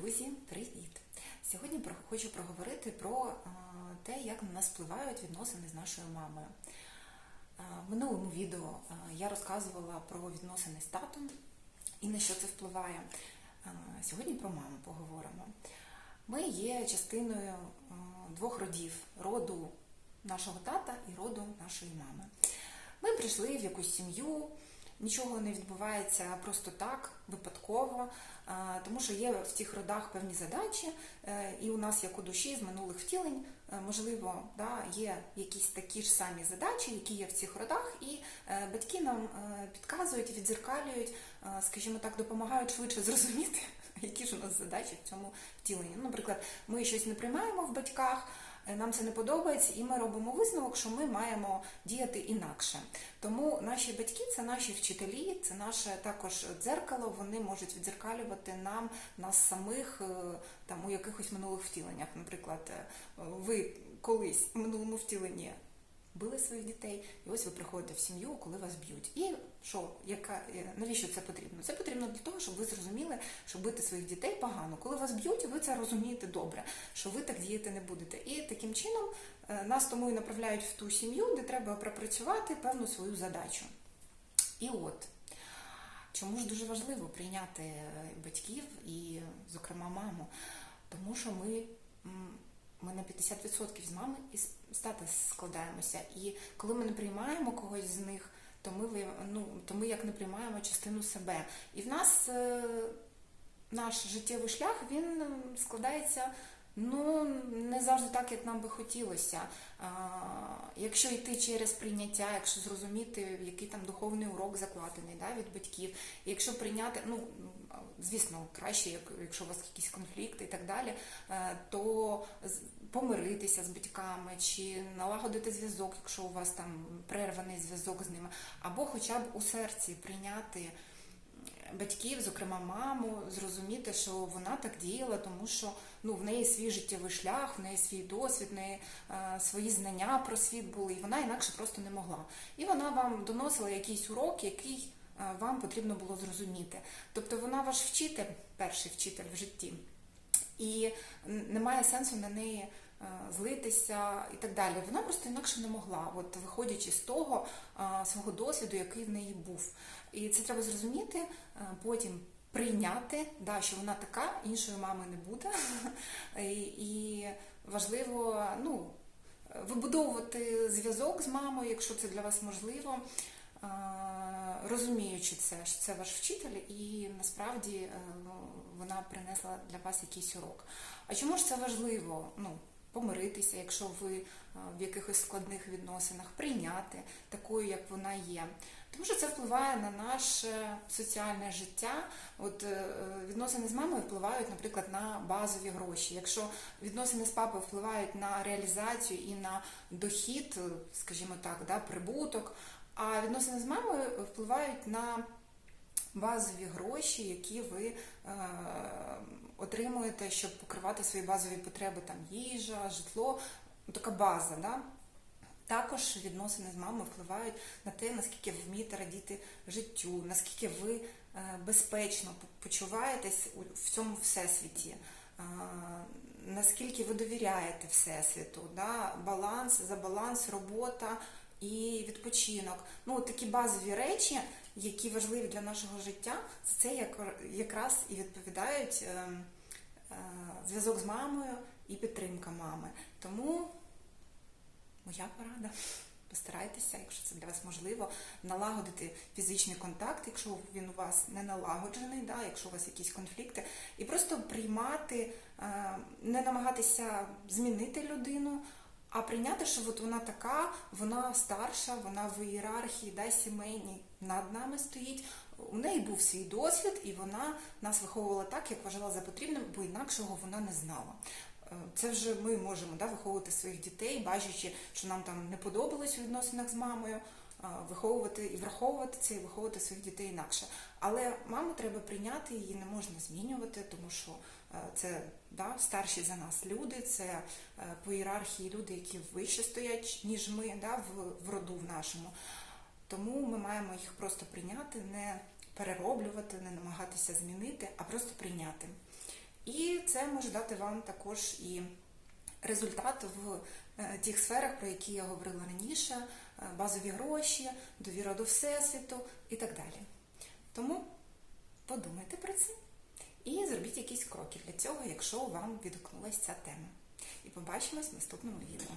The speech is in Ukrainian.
Друзі, привіт! Сьогодні хочу проговорити про е, те, як на нас впливають відносини з нашою мамою. Е, В минулому відео е, я розказувала про відносини з татом і на що це впливає. Сьогодні про маму поговоримо. Ми є частиною двох родів роду нашого тата і роду нашої мами. Ми прийшли в якусь сім'ю, нічого не відбувається просто так, випадково, тому що є в цих родах певні задачі, е, і у нас, як у душі, з минулих втілень, е, можливо, да, є якісь такі ж самі задачі, які є в цих родах, і е, батьки нам е, підказують, відзеркалюють, е, скажімо так, допомагають швидше зрозуміти, які ж у нас задачі в цьому втіленні. Ну, наприклад, ми щось не приймаємо в батьках. Е, Нам це не подобається, і ми робимо висновок, що ми маємо діяти інакше. Тому наші батьки це наші вчителі, це наше також дзеркало. Вони можуть відзеркалювати нам нас самих е, там у якихось минулих втіленнях. Наприклад, е, ви колись в минулому втіленні били своїх дітей, і ось ви приходите в сім'ю, коли вас б'ють. І що, яка е, навіщо це потрібно? Це потрібно для того, щоб ви зрозуміли, що бити своїх дітей погано. Коли вас б'ють, ви це розумієте добре, що ви так діяти не будете. І таким чином е, нас тому і направляють в ту сім'ю, де треба пропрацювати певну свою задачу. І от. Чому ж дуже важливо прийняти е, батьків і, зокрема, маму? Тому що ми, ми на 50% з мами і з тата складаємося. І коли ми не приймаємо когось з них, то ми, ну, то ми як не приймаємо частину себе. І в нас е, наш життєвий шлях він складається ну, не завжди так, як нам би хотілося. А, якщо йти через прийняття, якщо зрозуміти, який там духовний урок закладений да, від батьків, якщо прийняти, ну звісно, краще, як- якщо у вас якісь конфлікти і так далі, е, то помиритися з батьками чи налагодити зв'язок, якщо у вас там перерваний зв'язок з ними, або хоча б у серці прийняти батьків, зокрема маму, зрозуміти, що вона так діяла, тому що ну, в неї свій життєвий шлях, в неї свій досвід, в неї е, свої знання про світ були, і вона інакше просто не могла. І вона вам доносила якийсь урок, який е, вам потрібно було зрозуміти. Тобто вона ваш вчитель, перший вчитель в житті. І немає сенсу на неї злитися і так далі. Вона просто інакше не могла, от виходячи з того е, свого досвіду, який в неї був. І це треба зрозуміти, е, потім прийняти, да, що вона така, іншої мами не буде. І, важливо, ну, вибудовувати зв'язок з мамою, якщо це для вас можливо. е, Розуміючи це, що це ваш вчитель, і насправді е, вона принесла для вас якийсь урок. А чому ж це важливо? Ну, помиритися, якщо ви е, в якихось складних відносинах, прийняти такою, як вона є. Тому що це впливає на наше соціальне життя. От е, відносини з мамою впливають, наприклад, на базові гроші. Якщо відносини з папою впливають на реалізацію і на дохід, е, скажімо так, да, прибуток, а відносини з мамою впливають на базові гроші, які ви е, отримуєте, щоб покривати свої базові потреби, там їжа, житло, ну, така база. Да? Також відносини з мамою впливають на те, наскільки ви вмієте радіти життю, наскільки ви е, безпечно почуваєтесь в цьому всесвіті, е, наскільки ви довіряєте всесвіту, да? баланс за баланс, робота і відпочинок. Ну, такі базові речі, які важливі для нашого життя, це як- якраз і відповідають е, е, зв'язок з мамою і підтримка мами. Тому моя порада. Постарайтеся, якщо це для вас можливо, налагодити фізичний контакт, якщо він у вас не налагоджений, да, якщо у вас якісь конфлікти, і просто приймати, е, не намагатися змінити людину, а прийняти, що от вона така, вона старша, вона в ієрархії да, сімейній над нами стоїть. У неї був свій досвід, і вона нас виховувала так, як вважала за потрібним, бо інакшого вона не знала. Е, Це вже ми можемо да, виховувати своїх дітей, бачачи, що нам там не подобалось у відносинах з мамою, виховувати і враховувати це, і виховувати своїх дітей інакше. Але маму треба прийняти, її не можна змінювати, тому що е, це да, старші за нас люди, це е, по ієрархії люди, які вище стоять, ніж ми да, в, в роду в нашому. Тому ми маємо їх просто прийняти, не перероблювати, не намагатися змінити, а просто прийняти. І це може дати вам також і результат в е, тих сферах, про які я говорила раніше: е, базові гроші, довіра до всесвіту і так далі. Тому подумайте про це і зробіть якісь кроки для цього, якщо вам відгукнулася ця тема. І побачимось в наступному відео.